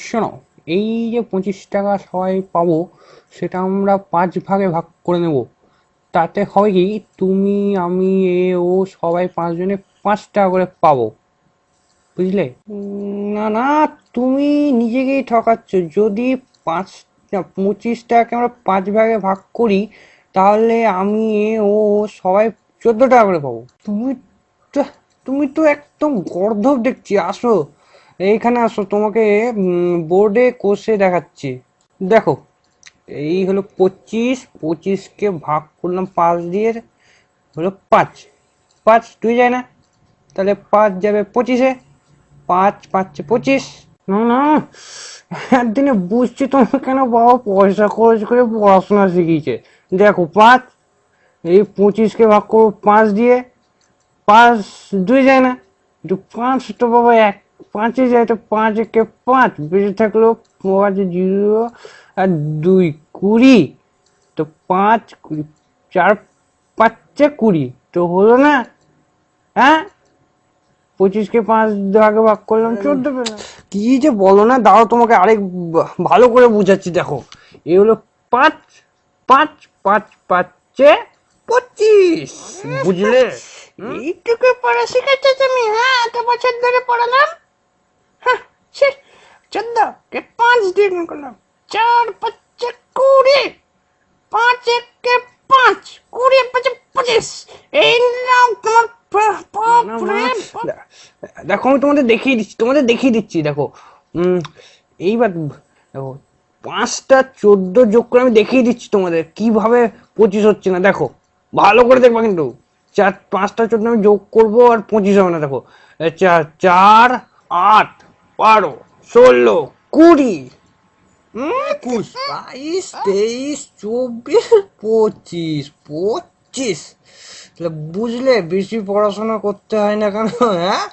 শোনো, এই যে পঁচিশ টাকা সবাই পাবো, সেটা আমরা পাঁচ ভাগে ভাগ করে নেব। তাতে হবে কি, তুমি, আমি, এ, ও, সবাই পাঁচজনে পাঁচ টাকা করে পাবো। বুঝলে? না না, তুমি নিজেকেই ঠকাচ্ছ। যদি পাঁচ পঁচিশ টাকাকে আমরা পাঁচ ভাগে ভাগ করি, তাহলে আমি, এ, ও ও, সবাই চোদ্দ টাকা করে পাবো। তুমি তো তুমি তো একদম গর্ধব দেখছি, আসো। এইখানে আসো, তোমাকে বোর্ডে কষে দেখাচ্ছি। দেখো, এই হলো পঁচিশ, পঁচিশকে ভাগ করলাম পাঁচ দিয়ে, হলো পাঁচ। পাঁচ দুই যায় না। তাহলে পাঁচ যাবে পঁচিশে। পাঁচ পাঁচে পঁচিশ। না না, একদিনে বুঝছি তোমার কেন বাবা, পয়সা খরচ করে পড়াশোনা শিখিয়েছে। দেখো, পাঁচ, এই পঁচিশকে ভাগ করব পাঁচ দিয়ে। পাঁচ, দুই যায় না। একটু পাঁচ তো বাবা, এক পাঁচে যায় তো পাঁচ একে পাঁচ। বেঁচে থাকল পাঁচ জিরো আর দুই কুড়ি। তো পাঁচ কুড়ি চার পাঁচে কুড়ি। তো হলো না? হ্যাঁ? পঁচিশকে পাঁচ ভাগে ভাগ করলাম চোদ্দ পেলাম। কি যে বলো না? দাও তোমাকে আরেক ভালো করে বুঝাচ্ছি দেখো। এ হলো পাঁচ পাঁচ পাঁচ পাঁচে পঁচিশ। বুঝলে? এইটুকু পড়া শিখেছো তুমি? হ্যাঁ এত বছর ধরে পড়ালাম। হ্যাঁ কে? পাঁচ দিয়ে গুণ চার পাঁচে কুড়ি পাঁচ একে পাঁচ কুড়ি পাঁচে পঁচিশ। এই নাও তোমার। দেখো আমি তোমাদের দেখিয়ে দিচ্ছি তোমাদের দেখিয়ে দিচ্ছি দেখো। এইবার দেখো পাঁচটা চোদ্দ যোগ করে আমি দেখিয়ে দিচ্ছি তোমাদের কীভাবে পঁচিশ হচ্ছে না দেখো। ভালো করে দেখবা কিন্তু। চার পাঁচটা চোদ্দ আমি যোগ করব আর পঁচিশ হবে না দেখো। চার চার আট বারো। ষোলো কুড়ি একুশ বাইশ তেইশ চব্বিশ পঁচিশ পঁচিশ। তাহলে বুঝলে বেশি পড়াশোনা করতে হয় না কেন হ্যাঁ?